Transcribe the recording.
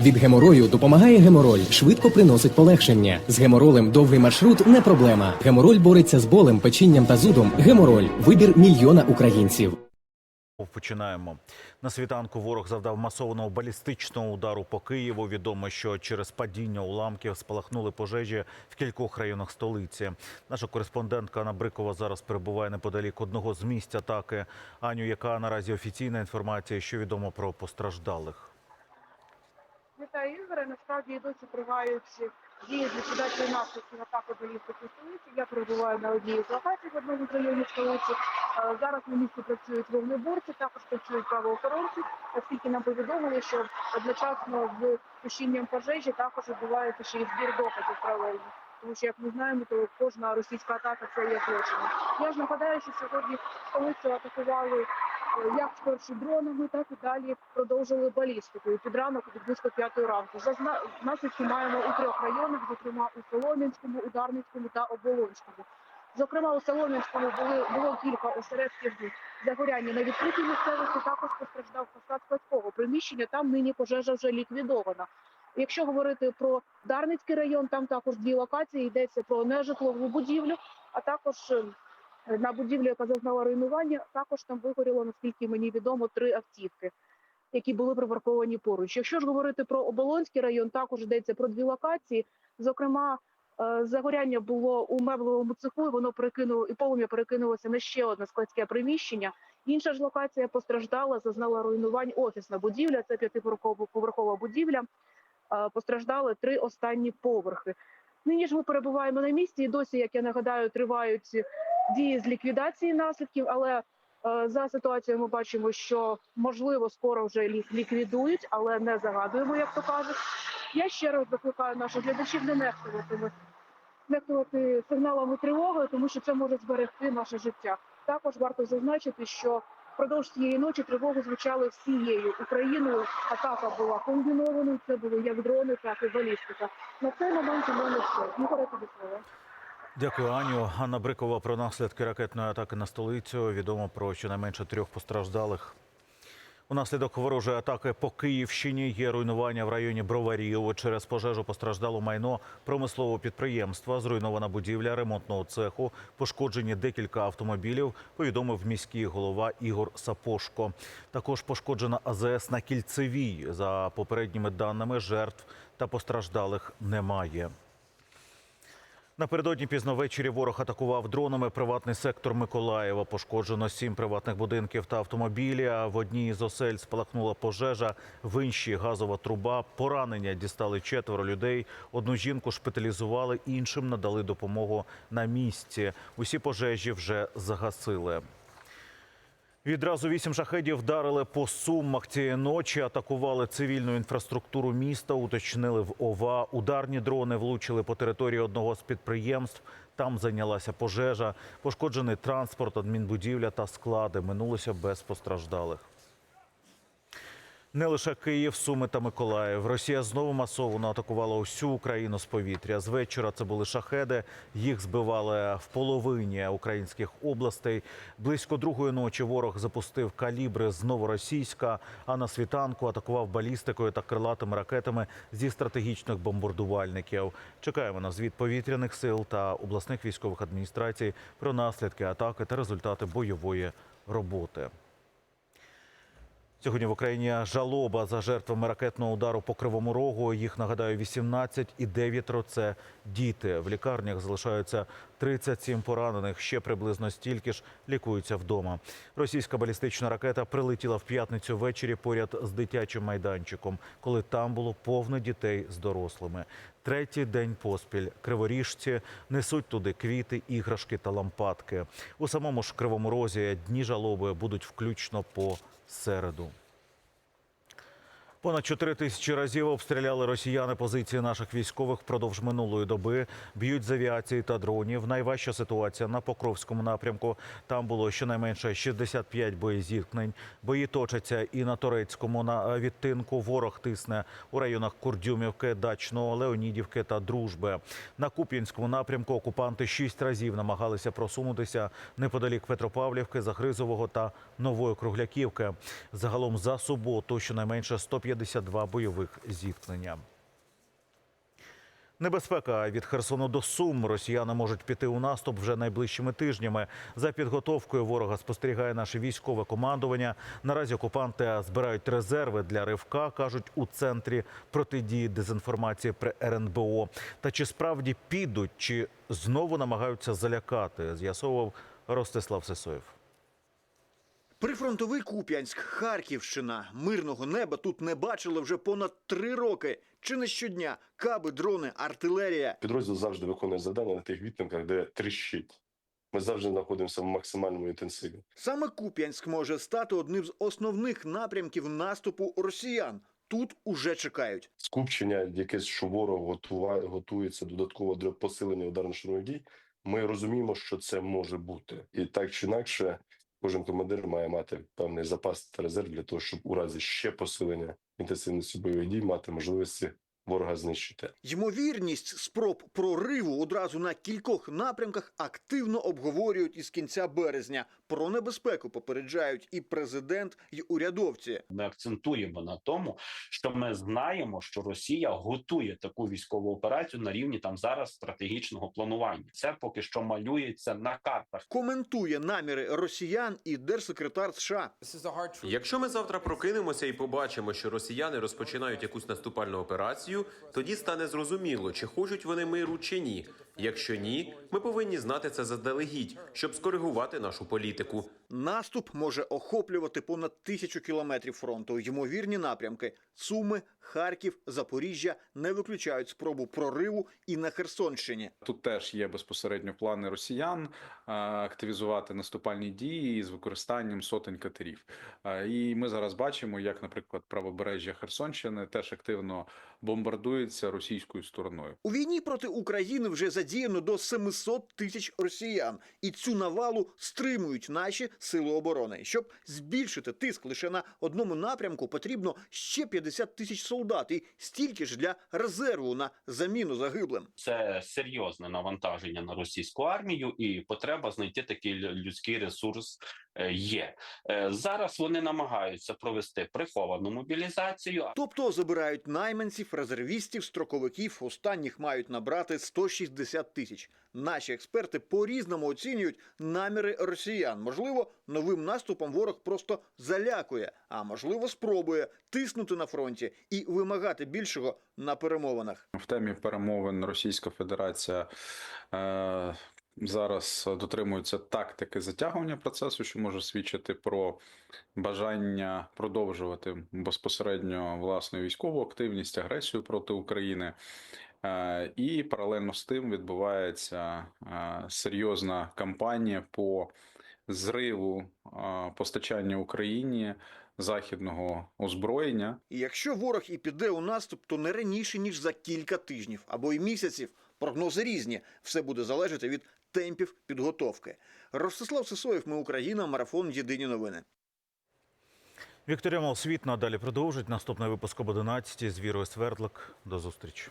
Від геморою допомагає гемороль, швидко приносить полегшення. З геморолем довгий маршрут не проблема. Гемороль бореться з болем, печінням та зудом. Гемороль вибір мільйона українців. Починаємо на світанку. Ворог завдав масованого балістичного удару по Києву. Відомо, що через падіння уламків спалахнули пожежі в кількох районах столиці. Наша кореспондентка Анна Брикова зараз перебуває неподалік одного з місць атаки. Аню, яка наразі офіційна інформація, що відомо про постраждалих? Насправді і досі тривають дії з ліквідації наслідків атаки балістики столиці. Я перебуваю на одній з локацій в одному з районів столиці. Е, Зараз на місці працюють вогнеборці, також працюють правоохоронці, оскільки нам повідомили, що одночасно з тушінням пожежі також відбувається ще й збір доказів паралельно. Тому що, як ми знаємо, то кожна російська атака це є злочином. Я ж нагадаю, що сьогодні столицю атакували як спершу дронами, так і далі продовжили балістикою під ранок від близько п'ятої ранку. Зазна... Наслідки маємо у трьох районах, зокрема у Солом'янському, Ударницькому та Оболонському. Зокрема, у Солом'янському були було кілька осередків загоряння на відкритій місцевості. Також постраждав фасад складського приміщення. Там нині пожежа вже ліквідована. Якщо говорити про Дарницький район, там також дві локації йдеться про нежитлову будівлю, а також е, на будівлю, яка зазнала руйнування, також там вигоріло, наскільки мені відомо, три автівки, які були припарковані поруч. Якщо ж говорити про Оболонський район, також йдеться про дві локації. Зокрема, е, загоряння було у меблевому цеху, і воно перекинуло і полум'я перекинулося на ще одне складське приміщення. Інша ж локація постраждала, зазнала руйнувань офісна будівля. Це п'ятиповерхова будівля. Е, Постраждали три останні поверхи. Нині ж ми перебуваємо на місці, і досі, як я нагадаю, тривають дії з ліквідації наслідків. Але е, за ситуацією ми бачимо, що можливо скоро вже лік- ліквідують, але не загадуємо, як то кажуть. Я ще раз закликаю наших глядачів не нехтувати нехтувати сигналами тривоги, тому що це може зберегти наше життя. Також варто зазначити, що впродовж цієї ночі тривоги звучали всією Україною. Атака була комбінованою. Це були як дрони, так і балістика. На цей момент у мене все. Ігоре. Дякую, Аню. Анна Брикова про наслідки ракетної атаки на столицю. Відомо про щонайменше трьох постраждалих. Унаслідок ворожої атаки по Київщині є руйнування в районі Броварів. Через пожежу постраждало майно промислового підприємства, зруйнована будівля ремонтного цеху, пошкоджені декілька автомобілів. Повідомив міський голова Ігор Сапошко. Також пошкоджена АЗС на кільцевій. За попередніми даними жертв та постраждалих немає. Напередодні пізно ввечері ворог атакував дронами приватний сектор Миколаєва. Пошкоджено сім приватних будинків та автомобілі. А в одній із осель спалахнула пожежа, в іншій газова труба. Поранення дістали четверо людей. Одну жінку шпиталізували, іншим надали допомогу на місці. Усі пожежі вже загасили. Відразу вісім шахедів вдарили по сумах цієї ночі. Атакували цивільну інфраструктуру міста. Уточнили в ОВА. Ударні дрони влучили по території одного з підприємств. Там зайнялася пожежа. Пошкоджений транспорт, адмінбудівля та склади. Минулося без постраждалих. Не лише Київ, Суми та Миколаїв. Росія знову масово атакувала усю Україну з повітря. З вечора це були шахеди. Їх збивали в половині українських областей. Близько другої ночі ворог запустив калібри з новоросійська, а на світанку атакував балістикою та крилатими ракетами зі стратегічних бомбардувальників. Чекаємо на звіт повітряних сил та обласних військових адміністрацій про наслідки атаки та результати бойової роботи. Сьогодні в Україні жалоба за жертвами ракетного удару по Кривому Рогу. Їх нагадаю 18 і 9 – це діти. В лікарнях залишаються 37 поранених. Ще приблизно стільки ж лікуються вдома. Російська балістична ракета прилетіла в п'ятницю ввечері поряд з дитячим майданчиком, коли там було повно дітей з дорослими. Третій день поспіль криворіжці несуть туди квіти, іграшки та лампадки. У самому ж Кривому Розі дні жалоби будуть включно по середу. Понад 4 тисячі разів обстріляли росіяни позиції наших військових впродовж минулої доби. Б'ють з авіації та дронів. Найважча ситуація на Покровському напрямку. Там було щонайменше 65 боєзіткнень. Бої точаться і на турецькому на відтинку. Ворог тисне у районах Курдюмівки, Дачного, Леонідівки та Дружби. На Куп'янському напрямку окупанти шість разів намагалися просунутися неподалік Петропавлівки, Загризового та Нової Кругляківки. Загалом за суботу щонайменше 150 52 бойових зіткнення. Небезпека від Херсону до Сум. Росіяни можуть піти у наступ вже найближчими тижнями. За підготовкою ворога спостерігає наше військове командування. Наразі окупанти збирають резерви для ривка, кажуть у центрі протидії дезінформації при РНБО. Та чи справді підуть, чи знову намагаються залякати? З'ясовував Ростислав Сесоєв. Прифронтовий Куп'янськ, Харківщина. Мирного неба тут не бачили вже понад три роки. Чи не щодня каби, дрони, артилерія. Підрозділ завжди виконує завдання на тих відтинках, де тріщить. Ми завжди знаходимося в максимальному інтенсиві. Саме Куп'янськ може стати одним з основних напрямків наступу росіян. Тут уже чекають. Скупчення, яке ворог готуває, готується додатково для посилення ударно-штурмових дій. Ми розуміємо, що це може бути, і так чи інакше, кожен командир має мати певний запас та резерв для того, щоб у разі ще посилення інтенсивності бойових дій мати можливості ворога знищити. Ймовірність спроб прориву одразу на кількох напрямках активно обговорюють із кінця березня. Про небезпеку попереджають і президент, і урядовці. Ми акцентуємо на тому, що ми знаємо, що Росія готує таку військову операцію на рівні там зараз стратегічного планування. Це поки що малюється на картах. Коментує наміри росіян і держсекретар США. Якщо ми завтра прокинемося і побачимо, що росіяни розпочинають якусь наступальну операцію, тоді стане зрозуміло, чи хочуть вони миру чи ні. Якщо ні, ми повинні знати це заздалегідь, щоб скоригувати нашу політику. Наступ може охоплювати понад тисячу кілометрів фронту. Ймовірні напрямки Суми, Харків, Запоріжжя не виключають спробу прориву і на Херсонщині. Тут теж є безпосередньо плани росіян активізувати наступальні дії з використанням сотень катерів. І ми зараз бачимо, як, наприклад, правобережжя Херсонщини теж активно бомбардується російською стороною. У війні проти України вже задіяно до 700 тисяч росіян, і цю навалу стримують наші сили оборони. Щоб збільшити тиск лише на одному напрямку, потрібно ще 50 тисяч солдат і стільки ж для резерву на заміну загиблим. Це серйозне навантаження на російську армію, і потреба знайти такий людський ресурс є. Е, Зараз вони намагаються провести приховану мобілізацію, Тобто забирають найманців, резервістів, строковиків. Останніх мають набрати 160 тисяч. Наші експерти по-різному оцінюють наміри росіян. Можливо, новим наступом ворог просто залякує, а можливо, спробує тиснути на фронті і вимагати більшого на перемовинах. В темі перемовин Російська Федерація е, зараз дотримується тактики затягування процесу, що може свідчити про бажання продовжувати безпосередньо власну військову активність, агресію проти України. Е, І паралельно з тим відбувається е, серйозна кампанія по зриву е, постачання Україні західного озброєння. І якщо ворог і піде у наступ, то не раніше ніж за кілька тижнів або й місяців. Прогнози різні. Все буде залежати від темпів підготовки. Ростислав Сисоєв, ми Україна, марафон Єдині новини. Вікторія Молсвіт надалі продовжить. Наступний випуск об 11 з Вірою Свердлик. До зустрічі.